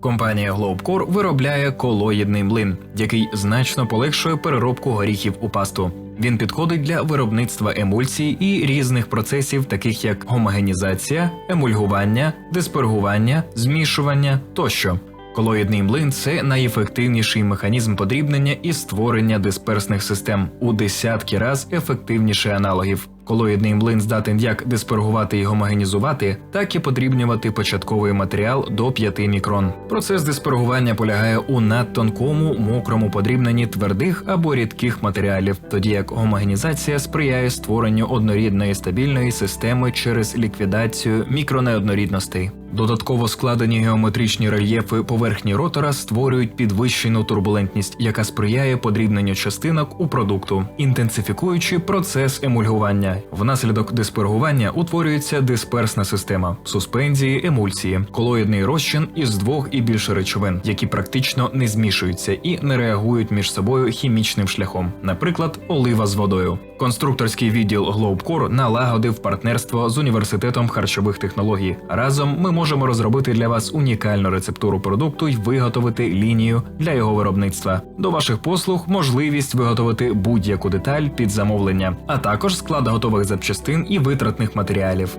Компанія Globcore виробляє колоїдний млин, який значно полегшує переробку горіхів у пасту. Він підходить для виробництва емульсій і різних процесів, таких як гомогенізація, емульгування, диспергування, змішування тощо. Колоїдний млин це найефективніший механізм подрібнення і створення дисперсних систем у десятки раз ефективніше аналогів. Колоїдний млин здатен як диспергувати і гомогенізувати, так і подрібнювати початковий матеріал до 5 мікрон. Процес диспергування полягає у надтонкому мокрому подрібненні твердих або рідких матеріалів, тоді як гомогенізація сприяє створенню однорідної стабільної системи через ліквідацію мікронеоднорідностей. Додатково складені геометричні рельєфи поверхні ротора створюють підвищену турбулентність, яка сприяє подрібненню частинок у продукту, інтенсифікуючи процес емульгування. Внаслідок диспергування утворюється дисперсна система суспензії, емульсії, колоїдний розчин із двох і більше речовин, які практично не змішуються і не реагують між собою хімічним шляхом, наприклад, олива з водою. Конструкторський відділ Globcore налагодив партнерство з університетом харчових технологій. Разом ми можемо розробити для вас унікальну рецептуру продукту і виготовити лінію для його виробництва. До ваших послуг можливість виготовити будь-яку деталь під замовлення, а також склад готових запчастин і витратних матеріалів.